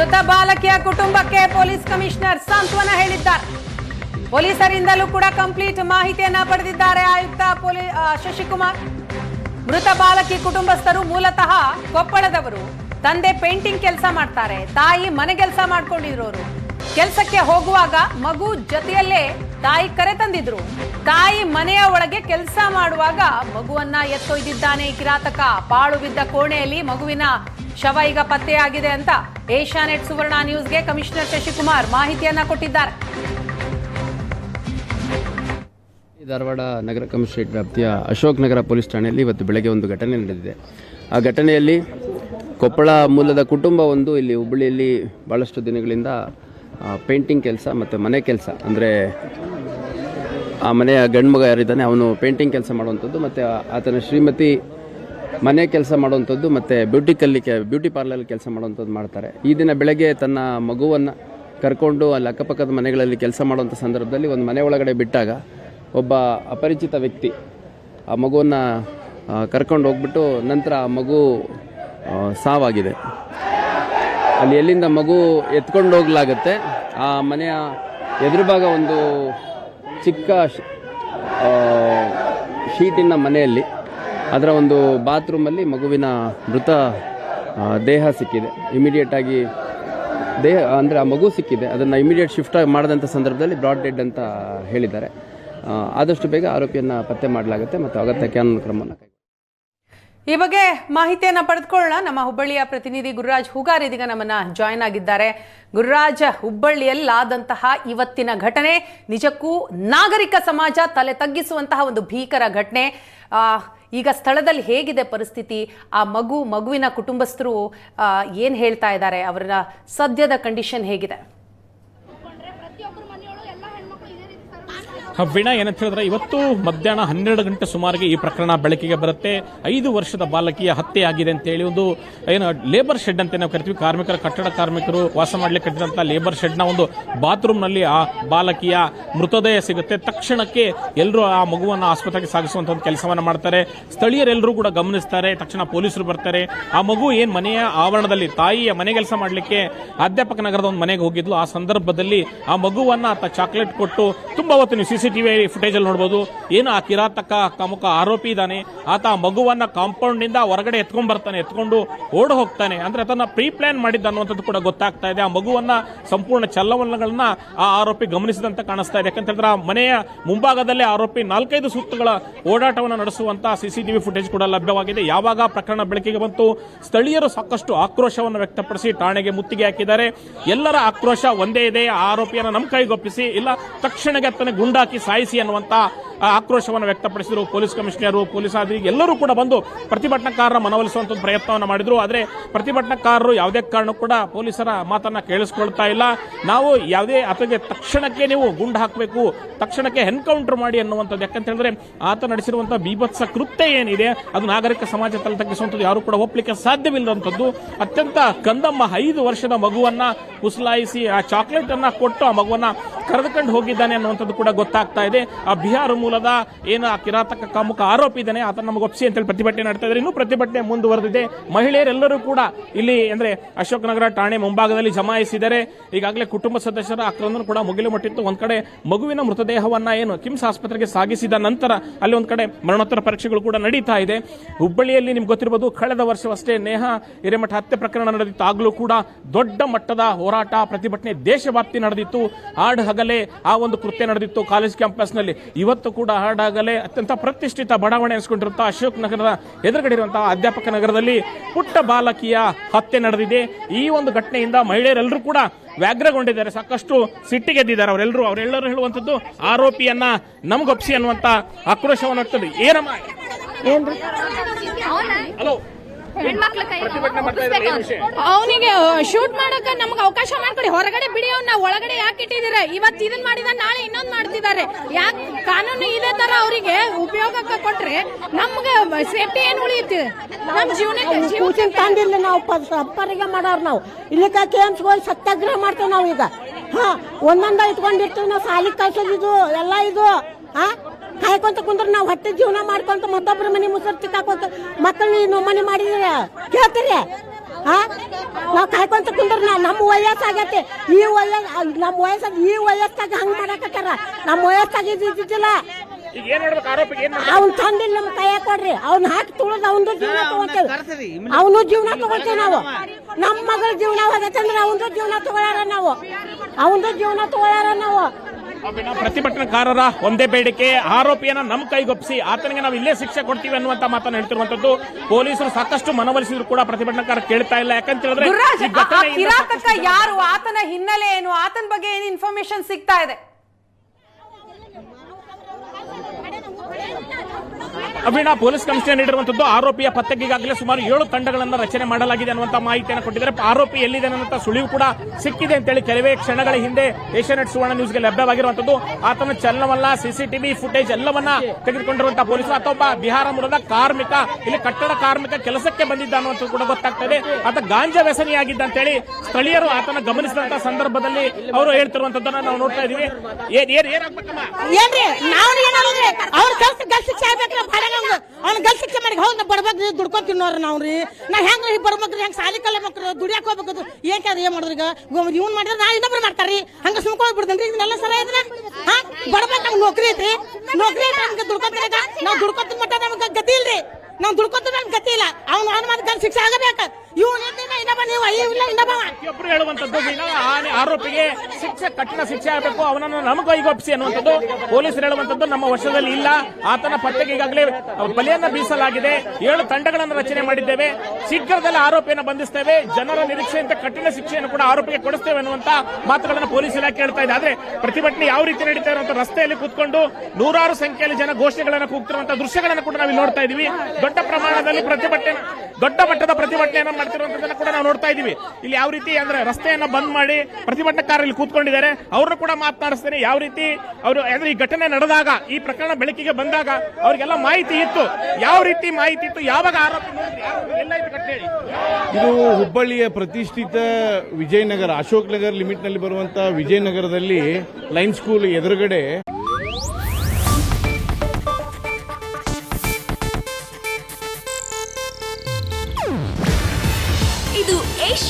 ಮೃತ ಬಾಲಕಿಯ ಕುಟುಂಬಕ್ಕೆ ಪೊಲೀಸ್ ಕಮಿಷನರ್ ಸಾಂತ್ವನ ಹೇಳಿದ್ದಾರೆ. ಪೊಲೀಸರಿಂದಲೂ ಕೂಡ ಕಂಪ್ಲೀಟ್ ಮಾಹಿತಿಯನ್ನ ಪಡೆದಿದ್ದಾರೆ ಆಯುಕ್ತ ಶಶಿಕುಮಾರ್. ಮೃತ ಬಾಲಕಿ ಕುಟುಂಬಸ್ಥರು ಮೂಲತಃ ಕೊಪ್ಪಳದವರು. ತಂದೆ ಪೇಂಟಿಂಗ್ ಕೆಲಸ ಮಾಡ್ತಾರೆ, ತಾಯಿ ಮನೆ ಕೆಲಸ ಮಾಡ್ಕೊಂಡಿರೋರು. ಕೆಲಸಕ್ಕೆ ಹೋಗುವಾಗ ಮಗು ಜೊತೆಯಲ್ಲೇ ತಾಯಿ ಕರೆ ತಂದಿದ್ರು. ತಾಯಿ ಮನೆಯ ಒಳಗೆ ಕೆಲಸ ಮಾಡುವಾಗ ಮಗುವನ್ನ ಎತ್ತೊಯ್ದಿದ್ದಾನೆ ಕಿರಾತಕ. ಪಾಳು ಬಿದ್ದ ಕೋಣೆಯಲ್ಲಿ ಮಗುವಿನ ಶವ ಈಗ ಪತ್ತೆಯಾಗಿದೆ ಅಂತ ಏಷ್ಯಾನೆಟ್ ಸುವರ್ಣ ನ್ಯೂಸ್ಗೆ ಕಮಿಷನರ್ ಶಶಿಕುಮಾರ್ ಮಾಹಿತಿಯನ್ನ ಕೊಟ್ಟಿದ್ದಾರೆ. ಧಾರವಾಡ ನಗರ ಕಮಿಷನರೇಟ್ ವ್ಯಾಪ್ತಿಯ ಅಶೋಕ್ ನಗರ ಪೊಲೀಸ್ ಠಾಣೆಯಲ್ಲಿ ಇವತ್ತು ಬೆಳಗ್ಗೆ ಒಂದು ಘಟನೆ ನಡೆದಿದೆ. ಆ ಘಟನೆಯಲ್ಲಿ ಕೊಪ್ಪಳ ಮೂಲದ ಕುಟುಂಬವೊಂದು ಇಲ್ಲಿ ಹುಬ್ಬಳ್ಳಿಯಲ್ಲಿ ಭಾಳಷ್ಟು ದಿನಗಳಿಂದ ಪೇಂಟಿಂಗ್ ಕೆಲಸ ಮತ್ತು ಮನೆ ಕೆಲಸ. ಅಂದರೆ ಆ ಮನೆಯ ಗಂಡು ಮಗ ಯಾರಿದ್ದಾನೆ, ಅವನು ಪೇಂಟಿಂಗ್ ಕೆಲಸ ಮಾಡುವಂಥದ್ದು ಮತ್ತು ಆತನ ಶ್ರೀಮತಿ ಮನೆ ಕೆಲಸ ಮಾಡುವಂಥದ್ದು ಮತ್ತು ಬ್ಯೂಟಿ ಕಲ್ಲಿ ಬ್ಯೂಟಿ ಪಾರ್ಲರ್ ಕೆಲಸ ಮಾಡುವಂಥದ್ದು ಮಾಡ್ತಾರೆ. ಈ ದಿನ ಬೆಳಗ್ಗೆ ತನ್ನ ಮಗುವನ್ನು ಕರ್ಕೊಂಡು ಅಲ್ಲಿ ಅಕ್ಕಪಕ್ಕದ ಮನೆಗಳಲ್ಲಿ ಕೆಲಸ ಮಾಡುವಂಥ ಸಂದರ್ಭದಲ್ಲಿ ಒಂದು ಮನೆ ಒಳಗಡೆ ಬಿಟ್ಟಾಗ ಒಬ್ಬ ಅಪರಿಚಿತ ವ್ಯಕ್ತಿ ಆ ಮಗುವನ್ನು ಕರ್ಕೊಂಡು ಹೋಗ್ಬಿಟ್ಟು ನಂತರ ಆ ಮಗು ಸಾವಾಗಿದೆ. ಅಲ್ಲಿ ಎಲ್ಲಿಂದ ಮಗು ಎತ್ಕೊಂಡು ಹೋಗ್ಲಾಗತ್ತೆ ಆ ಮನೆಯ ಎದುರು ಭಾಗ ಒಂದು ಚಿಕ್ಕ ಶೀಟಿನ ಮನೆಯಲ್ಲಿ, ಅದರ ಒಂದು ಬಾತ್ರೂಮಲ್ಲಿ ಮಗುವಿನ ಮೃತ ದೇಹ ಸಿಕ್ಕಿದೆ. ಇಮಿಡಿಯೇಟಾಗಿ ದೇಹ, ಅಂದರೆ ಆ ಮಗು ಸಿಕ್ಕಿದೆ. ಅದನ್ನು ಇಮಿಡಿಯೇಟ್ ಶಿಫ್ಟ್ ಮಾಡಿದಂಥ ಸಂದರ್ಭದಲ್ಲಿ ಬ್ರಾಡ್ ಡೆಡ್ ಅಂತ ಹೇಳಿದ್ದಾರೆ. ಆದಷ್ಟು ಬೇಗ ಆರೋಪಿಯನ್ನು ಪತ್ತೆ ಮಾಡಲಾಗುತ್ತೆ ಮತ್ತು ಅಗತ್ಯ ಕಾನೂನು ಕ್ರಮವನ್ನು ಈ ಬಗ್ಗೆ ಮಾಹಿತಿಯನ್ನ ಪಡೆದುಕೊಳ್ಳೋಣ. ನಮ್ಮ ಹುಬ್ಬಳ್ಳಿಯ ಪ್ರತಿನಿಧಿ ಗುರುರಾಜ್ ಹೂಗಾರ್ ಇದೀಗ ನಮ್ಮನ್ನ ಜಾಯ್ನ್ ಆಗಿದ್ದಾರೆ. ಗುರುರಾಜ್, ಹುಬ್ಬಳ್ಳಿಯಲ್ಲಾದಂತಹ ಇವತ್ತಿನ ಘಟನೆ ನಿಜಕ್ಕೂ ನಾಗರಿಕ ಸಮಾಜ ತಲೆ ತಗ್ಗಿಸುವಂತಹ ಒಂದು ಭೀಕರ ಘಟನೆ. ಈಗ ಸ್ಥಳದಲ್ಲಿ ಹೇಗಿದೆ ಪರಿಸ್ಥಿತಿ? ಆ ಮಗು, ಮಗುವಿನ ಕುಟುಂಬಸ್ಥರು ಏನು ಹೇಳ್ತಾ ಇದ್ದಾರೆ? ಅವರ ಸದ್ಯದ ಕಂಡೀಷನ್ ಹೇಗಿದೆ? ವೀಣಾ ಏನಂತ ಹೇಳಿದ್ರೆ ಇವತ್ತು ಮಧ್ಯಾಹ್ನ ಹನ್ನೆರಡು ಗಂಟೆ ಸುಮಾರಿಗೆ ಈ ಪ್ರಕರಣ ಬೆಳಕಿಗೆ ಬರುತ್ತೆ. ಐದು ವರ್ಷದ ಬಾಲಕಿಯ ಹತ್ಯೆ ಆಗಿದೆ ಅಂತ ಹೇಳಿ ಒಂದು, ಏನು ಲೇಬರ್ ಶೆಡ್ ಅಂತ ನಾವು ಕರಿತೀವಿ. ಕಾರ್ಮಿಕರ ಕಟ್ಟಡ ಕಾರ್ಮಿಕರು ವಾಸ ಮಾಡ್ಲಿಕ್ಕೆ ಕಟ್ಟಿದಂತ ಲೇಬರ್ ಶೆಡ್ನ ಒಂದು ಬಾತ್ರೂಮ್ನಲ್ಲಿ ಆ ಬಾಲಕಿಯ ಮೃತದೇಹ ಸಿಗುತ್ತೆ. ತಕ್ಷಣಕ್ಕೆ ಎಲ್ಲರೂ ಆ ಮಗುವನ್ನು ಆಸ್ಪತ್ರೆಗೆ ಸಾಗಿಸುವಂತ ಒಂದು ಕೆಲಸವನ್ನ ಮಾಡ್ತಾರೆ. ಸ್ಥಳೀಯರೆಲ್ಲರೂ ಕೂಡ ಗಮನಿಸ್ತಾರೆ. ತಕ್ಷಣ ಪೊಲೀಸರು ಬರ್ತಾರೆ. ಆ ಮಗು ಏನ್ ಮನೆಯ ಆವರಣದಲ್ಲಿ, ತಾಯಿಯ ಮನೆ ಕೆಲಸ ಮಾಡಲಿಕ್ಕೆ ಅಧ್ಯಾಪಕ ನಗರದ ಒಂದು ಮನೆಗೆ ಹೋಗಿದ್ಲು. ಆ ಸಂದರ್ಭದಲ್ಲಿ ಆ ಮಗುವನ್ನ ಆತ ಚಾಕ್ಲೇಟ್ ಕೊಟ್ಟು ತುಂಬಾ ಹೊತ್ತು ನೀವು ಸಿಸಿಟಿವಿ ಫುಟೇಜ್ ಅಲ್ಲಿ ನೋಡಬಹುದು ಏನು ಆ ಕಿರಾತಕ ಕಮುಖ ಆರೋಪಿ ಇದ್ದಾನೆ, ಆತ ಮಗುವನ್ನ ಕಾಂಪೌಂಡ್ನಿಂದ ಹೊರಗಡೆ ಎತ್ಕೊಂಡ್ ಬರ್ತಾನೆ, ಎತ್ಕೊಂಡು ಓಡ್ ಹೋಗ್ತಾನೆ. ಅಂದ್ರೆ ಅದನ್ನ ಪ್ರೀ ಪ್ಲಾನ್ ಮಾಡಿದ್ದ ಅನ್ನುವಂಥದ್ದು ಕೂಡ ಗೊತ್ತಾಗ್ತಾ ಇದೆ. ಆ ಮಗುವನ್ನ ಸಂಪೂರ್ಣ ಚಲ್ಲವಲ್ಲಗಳನ್ನ ಆ ಆರೋಪಿ ಗಮನಿಸಿದಂತ ಕಾಣಿಸ್ತಾ ಇದೆ. ಯಾಕಂತ ಹೇಳಿದ್ರೆ ಆ ಮನೆಯ ಮುಂಭಾಗದಲ್ಲೇ ಆರೋಪಿ ನಾಲ್ಕೈದು ಸುತ್ತುಗಳ ಓಡಾಟವನ್ನು ನಡೆಸುವಂತ ಸಿಸಿಟಿವಿ ಫುಟೇಜ್ ಕೂಡ ಲಭ್ಯವಾಗಿದೆ. ಯಾವಾಗ ಪ್ರಕರಣ ಬೆಳಕಿಗೆ ಬಂತು, ಸ್ಥಳೀಯರು ಸಾಕಷ್ಟು ಆಕ್ರೋಶವನ್ನು ವ್ಯಕ್ತಪಡಿಸಿ ಠಾಣೆಗೆ ಮುತ್ತಿಗೆ ಹಾಕಿದ್ದಾರೆ. ಎಲ್ಲರ ಆಕ್ರೋಶ ಒಂದೇ ಇದೆ. ಆ ಆರೋಪಿಯನ್ನು ನಮ್ಮ ಕೈಗೊಪ್ಪಿಸಿ, ಇಲ್ಲ ತಕ್ಷಣಕ್ಕೆ ತನ್ನ ಗುಂಡಾಕಿ ಸಾಯಿಸಿ ಅನ್ನುವಂತ ಆಕ್ರೋಶವನ್ನು ವ್ಯಕ್ತಪಡಿಸಿದರು ಪೊಲೀಸ್ ಕಮಿಷನರ್, ಪೊಲೀಸ್ ಅಧಿಕಾರಿ ಎಲ್ಲರೂ ಕೂಡ ಬಂದು ಪ್ರತಿಭಟನಾಕಾರರ ಮನವೊಲಿಸುವಂತ ಪ್ರಯತ್ನವನ್ನು ಮಾಡಿದ್ರು. ಆದರೆ ಪ್ರತಿಭಟನಾಕಾರರು ಯಾವುದೇ ಕಾರಣ ಕೂಡ ಪೊಲೀಸರ ಮಾತನ್ನ ಕೇಳಿಸ್ಕೊಳ್ತಾ ಇಲ್ಲ. ನಾವು ಯಾವುದೇ ಆತಗೆ ತಕ್ಷಣಕ್ಕೆ ನೀವು ಗುಂಡು ಹಾಕಬೇಕು, ತಕ್ಷಣಕ್ಕೆ ಎನ್ಕೌಂಟರ್ ಮಾಡಿ ಅನ್ನುವಂಥದ್ದು. ಯಾಕಂತ ಹೇಳಿದ್ರೆ ಆತ ನಡೆಸಿರುವಂಥ ಬೀಭತ್ಸ ಕೃತ್ಯ ಏನಿದೆ, ಅದು ನಾಗರಿಕ ಸಮಾಜ ತಲೆ ತಗ್ಗಿಸುವಂಥದ್ದು. ಯಾರು ಕೂಡ ಒಪ್ಪಲಿಕ್ಕೆ ಸಾಧ್ಯವಿಲ್ಲದಂಥದ್ದು. ಅತ್ಯಂತ ಕಂದಮ್ಮ ಐದು ವರ್ಷದ ಮಗುವನ್ನ ಕುಸಲಾಯಿಸಿ ಆ ಚಾಕ್ಲೇಟ್ ಕೊಟ್ಟು ಆ ಮಗುವನ್ನ ಕರೆದುಕೊಂಡು ಹೋಗಿದ್ದಾನೆ ಅನ್ನುವಂಥದ್ದು ಕೂಡ ಗೊತ್ತಾಗ್ತಾ ಇದೆ. ಆ ಬಿಹಾರ ಮೂಲದ ಏನು ಆ ಕಿರಾತಕ ಕಾಮುಕ ಆರೋಪಿ ಇದ್ದಾನೆ ಆತ ನಮಗೆ ಒಪ್ಸಿ ಅಂತೇಳಿ ಪ್ರತಿಭಟನೆ ನಡೀತಾ ಇದ್ದಾರೆ. ಇನ್ನೂ ಪ್ರತಿಭಟನೆ ಮುಂದುವರೆದಿದೆ. ಮಹಿಳೆಯರೆಲ್ಲರೂ ಕೂಡ ಇಲ್ಲಿ ಅಂದ್ರೆ ಅಶೋಕ್ ನಗರ, ಠಾಣೆ ಮುಂಭಾಗದಲ್ಲಿ ಜಮಾಯಿಸಿದ್ದಾರೆ ಈಗಾಗಲೇ ಕುಟುಂಬ ಸದಸ್ಯರ ಆಕ್ರಂದನ ಕೂಡ ಮುಗಿಲು ಮುಟ್ಟಿತ್ತು. ಒಂದ್ ಕಡೆ ಮಗುವಿನ ಮೃತದೇಹವನ್ನ ಏನು ಕಿಮ್ಸ್ ಆಸ್ಪತ್ರೆಗೆ ಸಾಗಿಸಿದ ನಂತರ ಅಲ್ಲಿ ಒಂದ್ ಕಡೆ ಮರಣೋತ್ತರ ಪರೀಕ್ಷೆಗಳು ಕೂಡ ನಡೀತಾ ಇದೆ. ಹುಬ್ಬಳ್ಳಿಯಲ್ಲಿ ನಿಮ್ಗೆ ಗೊತ್ತಿರಬಹುದು ಕಳೆದ ವರ್ಷವಷ್ಟೇ ನೇಹ ಹಿರೇಮಠ ಹತ್ಯೆ ಪ್ರಕರಣ ನಡೆದಿತ್ತು. ಆಗಲೂ ಕೂಡ ದೊಡ್ಡ ಮಟ್ಟದ ಹೋರಾಟ, ಪ್ರತಿಭಟನೆ ದೇಶವ್ಯಾಪ್ತಿ ನಡೆದಿತ್ತು. ಹಾಡ್ ಹಗಲೇ ಆ ಒಂದು ಕೃತ್ಯ ನಡೆದಿತ್ತು ಕಾಲೇಜ್ ಕ್ಯಾಂಪಸ್ನಲ್ಲಿ. ಇವತ್ತು ಕೂಡ ಹಾಡಾಗಲೇ ಅತ್ಯಂತ ಪ್ರತಿಷ್ಠಿತ ಬಡಾವಣೆ ಅನಿಸ್ಕೊಂಡಿರುತ್ತಾ ಅಶೋಕ್ ನಗರದ ಎದುರುಗಡೆ ಇರುವಂತಹ ಅಧ್ಯಾಪಕ ನಗರದಲ್ಲಿ ಪುಟ್ಟ ಬಾಲಕಿಯ ಹತ್ಯೆ ನಡೆದಿದೆ. ಈ ಒಂದು ಘಟನೆಯಿಂದ ಮಹಿಳೆಯರೆಲ್ಲರೂ ಕೂಡ ವ್ಯಾಗ್ರಗೊಂಡಿದ್ದಾರೆ ಸಾಕಷ್ಟು ಸಿಟ್ಟಿಗೆದ್ದಿದ್ದಾರೆ ಅವರೆಲ್ಲರೂ. ಅವರೆಲ್ಲರೂ ಹೇಳುವಂಥದ್ದು ಆರೋಪಿಯನ್ನ ನಮ್ಗೊಪ್ಸಿ ಅನ್ನುವಂತ ಆಕ್ರೋಶವನ್ನು ಆಗ್ತದೆ. ಏನಮ್ಮ? ಹಲೋ ಅವನಿಗೆ ಶೂಟ್ ಮಾಡಕ ನಮ್ಗೆ ಅವಕಾಶ ಮಾಡ್ಕೊಡಿ. ಹೊರಗಡೆ ಬಿಡಿ ಅವ್ನ ಒಳಗಡೆ ಯಾಕೆ ಇಟ್ಟಿದ್ದೀರ? ಇವತ್ತು ಇದನ್ನ ಮಾಡಿದ ನಾಳೆ ಇನ್ನೊಂದು ಮಾಡ್ತಿದ್ದಾರೆ. ಯಾಕೆ ಕಾನೂನು ಇದೇ ತರ ಅವರಿಗೆ ಉಪಯೋಗಕ್ಕೆ ಕೊಟ್ರೆ ನಮ್ಗೆ ಸೇಫ್ಟಿ ಏನ್ ಉಳಿಯುತ್ತೆ? ನಮ್ ಜೀವನಕ್ಕೆ ತಂದಿಲ್ಲ ನಾವು ಅಪ್ಪರಿಗೆ ಮಾಡೋರು ನಾವು. ಇಲ್ಲಿ ಕೇಮ್ಸ್ ಹೋಗಿ ಸತ್ಯಾಗ್ರಹ ಮಾಡ್ತೇವೆ ನಾವು ಈಗ ಹಾ ಒಂದೊಂದ ಇಟ್ಕೊಂಡಿರ್ತೀವಿ ನಾವು ಸಾಲಿಗೆ ಕಳ್ಸೋದು ಇದು ಎಲ್ಲ ಇದು ಹಾ? ಕಾಯ್ಕೊಂತ ಕುಂದ್ರ ನಾವು ಹೊಟ್ಟೆ ಜೀವನ ಮಾಡ್ಕೊಂತ ಮತ್ತೊಬ್ಬರ ಮನೆ ಮುಸರ್ ತಿಕ್ಕಾಕೊಂತ ಮಕ್ಕಳು ಮನೆ ಮಾಡಿದ್ರೆ? ಕೇಳ್ತೀರಿ? ಹಾ? ನಾವು ಕಾಯ್ಕೊಂತ ಕುಂದ್ರ ನಮ್ಮ ವಯಸ್ಸಾಗೈತಿ. ಈ ವಯಸ್ಸು ನಮ್ಮ ವಯಸ್ಸಾಗ ಈ ವಯಸ್ಸಾಗ ಹಂಗ್ ಮಾಡಕತ್ತಾರ? ನಮ್ಮ ವಯಸ್ಸಾಗ ಇದ್ದಿದ್ದಿಲ್ಲ. ಈಗ ಏನ್ ಮಾಡ್ಬೇಕು? ಆರೋಪಿಗೆ ಏನ್ ಮಾಡ್ಬೇಕು? ಅವ್ನ್ ತಂದಿಲ್ಲ ನಮ್ಮ ಕೈಯ ಕೊಡ್ರಿ. ಅವ್ನ ಹಾಕಿ ತುಳಿದ್ ಅವನದು ಜೀವನ ತಗೋತೇವೆ. ಅವನು ಜೀವನ ತಗೋತೇವೆ ನಾವು. ನಮ್ಮ ಮಗಳ ಜೀವನ ಹೋಗತ್ತಂದ್ರೆ ಅವನದು ಜೀವನ ತಗೊಳ್ಳಾರ ನಾವು. ಅವನದು ಜೀವನ ತಗೊಳ್ಳಾರ ನಾವು. ಪ್ರತಿಭಟನಾಕಾರರ ಒಂದೇ ಬೇಡಿಕೆ ಆರೋಪಿಯನ್ನ ನಮ್ಮ ಕೈಗೊಪ್ಪಿಸಿ ಆತನಿಗೆ ನಾವು ಇಲ್ಲೇ ಶಿಕ್ಷೆ ಕೊಡ್ತೀವಿ ಅನ್ನುವಂತ ಮಾತನ್ನು ಹೇಳ್ತಿರುವಂತದ್ದು ಪೊಲೀಸರು ಸಾಕಷ್ಟು ಮನವೊಲಿಸಿದ್ರು ಕೂಡ ಪ್ರತಿಭಟನಾಕಾರ ಕೇಳ್ತಾ ಇಲ್ಲ. ಯಾಕಂತ ಹೇಳಿದ್ರೆ ಯಾರು? ಆತನ ಹಿನ್ನೆಲೆ ಏನು? ಆತನ ಬಗ್ಗೆ ಏನು ಇನ್ಫಾರ್ಮೇಶನ್ ಸಿಗ್ತಾ ಇದೆ? ಅಭಿಣ ಪೊಲೀಸ್ ಕಮಿಷನರ್ ನೀಡಿರುವಂತದ್ದು ಆರೋಪಿಯ ಪತ್ತೆಗೆ ಈಗಾಗಲೇ ಸುಮಾರು ಏಳು ತಂಡಗಳನ್ನು ರಚನೆ ಮಾಡಲಾಗಿದೆ ಅನ್ನುವಂತ ಮಾಹಿತಿಯನ್ನು ಕೊಟ್ಟಿದ್ದಾರೆ. ಆರೋಪಿ ಎಲ್ಲಿದೆ ಅನ್ನುವಂಥ ಸುಳಿವು ಕೂಡ ಸಿಕ್ಕಿದೆ ಅಂತೇಳಿ ಕೆಲವೇ ಕ್ಷಣಗಳ ಹಿಂದೆ ಏಷ್ಯಾನೆಟ್ ಸುವರ್ಣ ನ್ಯೂಸ್ಗೆ ಲಭ್ಯವಾಗಿರುವಂತದ್ದು. ಆತನ ಚಲನವಲ್ಲ, ಸಿಸಿಟಿವಿ ಫುಟೇಜ್ ಎಲ್ಲವನ್ನ ತೆಗೆದುಕೊಂಡಿರುವಂತಹ ಪೊಲೀಸರು. ಅಥವಾ ಬಿಹಾರ ಮೂಲದ ಕಾರ್ಮಿಕ, ಇಲ್ಲಿ ಕಟ್ಟಡ ಕಾರ್ಮಿಕ ಕೆಲಸಕ್ಕೆ ಬಂದಿದ್ದ ಅನ್ನುವಂಥದ್ದು ಕೂಡ ಗೊತ್ತಾಗ್ತದೆ. ಆತ ಗಾಂಜಾ ವ್ಯಸನಿಯಾಗಿದ್ದ ಅಂತೇಳಿ ಸ್ಥಳೀಯರು ಆತನ ಗಮನಿಸಿದಂತಹ ಸಂದರ್ಭದಲ್ಲಿ ಅವರು ಹೇಳ್ತಿರುವಂತದ್ದನ್ನ ನಾವು ನೋಡ್ತಾ ಇದೀವಿ ಏನ್ ಏನ್, ಏನಾಗ್ಬೇಕಮ್ಮ? ಏನ್ರಿ ನಾವು ಅವ್ರ ಕೆಲಸ ಕೆಲಸಕ್ಕೆ ಶಿಕ್ಷೆ ಅವ್ನ ಗಲ್ ಶಿಕ್ಷೆ ಮಾಡಿ ಹೌದು ಬಡಬಗ್ರಿ ದುಡ್ಕೊಂಡ್ ತಿನ್ನೋರು ನಾವು ರೀ. ನಾ ಹೆಂಗ್ ರೀ ಬರ್ಬೇಕ್ರಿ, ಹೆಂಗ್ ಸಾಲಿ ಕಲಿಬೇಕ್ರಿ ದುಡಿಯಾಕ ಹೋಗ್ಬೇಕು ಏನ್ ಅದು ಏನ್ ಮಾಡಿದ್ರಿ ಈಗ ಇವ್ನ್ ಮಾಡಿದ್ರೆ ನಾ ಇನ್ನೊಬ್ರು ಮಾಡ್ತಾರ್ರಿ. ಹಂಗ ಸುಮ್ಕೊಂಡ್ ಬಿಡ್ತೇನ್ರಿ ಇದನ್ನೆಲ್ಲ ಸಲ ಇದ್ರೆ? ಹಾ? ಬಡಬಗ್ ನಮ್ಗೆ ನೌಕರಿ ಐತ್ರಿ. ನೌಕರಿ ಐತ್ರಿ ನಮ್ಗೆ ದುಡ್ಕೊಂತೀರ ನಾವು ದುಡ್ಕೊಂತ ಮಟ್ಟ ನಮ್ಗೆ ಗತಿ ಇಲ್ರಿ. ನಾವು ದುಡ್ಕೊಂತ ನಮ್ಗೆ ಗತಿ ಇಲ್ಲ. ಅವ್ನು ಅವ್ನ ಮಾತು ಶಿಕ್ಷೆ ಆಗಬೇಕು. ಇವ್ನ ಇನ್ನೊಬ್ಬ ನೀವು ಇಲ್ಲ ಇನ್ನೊಬ್ಬ ಪ್ರತಿಯೊಬ್ಬರು ಹೇಳುವಂತದ್ದು ವೀಣಾ, ಆ ಆರೋಪಿಗೆ ಶಿಕ್ಷೆ ಕಠಿಣ ಶಿಕ್ಷೆ ಆಗಬೇಕು. ಅವನನ್ನು ನಮ್ಮ ಕೈಗೊಪ್ಪಿಸಿ ಅನ್ನುವಂಥದ್ದು. ಪೊಲೀಸರು ಹೇಳುವಂತದ್ದು ನಮ್ಮ ವರ್ಷದಲ್ಲಿ ಇಲ್ಲ. ಆತನ ಪತ್ತೆಗೆ ಈಗಾಗಲೇ ಬಲಿಯನ್ನ ಬೀಸಲಾಗಿದೆ. ಏಳು ತಂಡಗಳನ್ನು ರಚನೆ ಮಾಡಿದ್ದೇವೆ. ಶೀಘ್ರದಲ್ಲೇ ಆರೋಪಿಯನ್ನು ಬಂಧಿಸ್ತೇವೆ. ಜನರ ನಿರೀಕ್ಷೆಯಂತೆ ಕಠಿಣ ಶಿಕ್ಷೆಯನ್ನು ಕೂಡ ಆರೋಪಿಗೆ ಕೊಡಿಸ್ತೇವೆ ಅನ್ನುವಂತ ಮಾತುಗಳನ್ನು ಪೊಲೀಸ್ ಇಲಾಖೆ ಹೇಳ್ತಾ ಇದೆ. ಆದ್ರೆ ಪ್ರತಿಭಟನೆ ಯಾವ ರೀತಿ ನಡೀತಾ ಇರುವಂತ ರಸ್ತೆಯಲ್ಲಿ ಕೂತ್ಕೊಂಡು ನೂರಾರು ಸಂಖ್ಯೆಯಲ್ಲಿ ಜನ ಘೋಷಣೆಗಳನ್ನು ಕೂಗ್ತಿರುವಂತಹ ದೃಶ್ಯಗಳನ್ನು ಕೂಡ ನಾವು ಇಲ್ಲಿ ನೋಡ್ತಾ ಇದೀವಿ ದೊಡ್ಡ ಪ್ರಮಾಣದಲ್ಲಿ ಪ್ರತಿಭಟನೆ ದೊಡ್ಡ ಮಟ್ಟದ ಪ್ರತಿಭಟನೆಯನ್ನು ಮಾಡ್ತಿರುವಂತದನ್ನ ಕೂಡ ನಾವು ನೋಡ್ತಾ ಇದೀವಿ ಇಲ್ಲಿ ಯಾವ ರೀತಿ ಅಂದ್ರೆ ರಸ್ತೆಯನ್ನ ಬಂದ್ ಮಾಡಿ ಪ್ರತಿಭಟನಾಕಾರರು ಇಲ್ಲಿ ಕೂತ್ಕೊಂಡಿದ್ದಾರೆ. ಅವ್ರನ್ನ ಕೂಡ ಮಾತನಾಡಿಸ್ತೇನೆ. ಯಾವ ರೀತಿ ಅವರು ಅಂದ್ರೆ ಈ ಘಟನೆ ನಡೆದಾಗ, ಈ ಪ್ರಕರಣ ಬೆಳಕಿಗೆ ಬಂದಾಗ ಅವ್ರಿಗೆಲ್ಲ ಮಾಹಿತಿ ಇತ್ತು. ಯಾವ ರೀತಿ ಮಾಹಿತಿ ಇತ್ತು? ಯಾವಾಗ ಆರೋಪಿ ಇದು ಹುಬ್ಬಳ್ಳಿಯ ಪ್ರತಿಷ್ಠಿತ ವಿಜಯನಗರ ಅಶೋಕ್ ನಗರ್ ಲಿಮಿಟ್ನಲ್ಲಿ ಬರುವಂತ ವಿಜಯನಗರದಲ್ಲಿ ಲೈನ್ ಸ್ಕೂಲ್ ಎದುರುಗಡೆ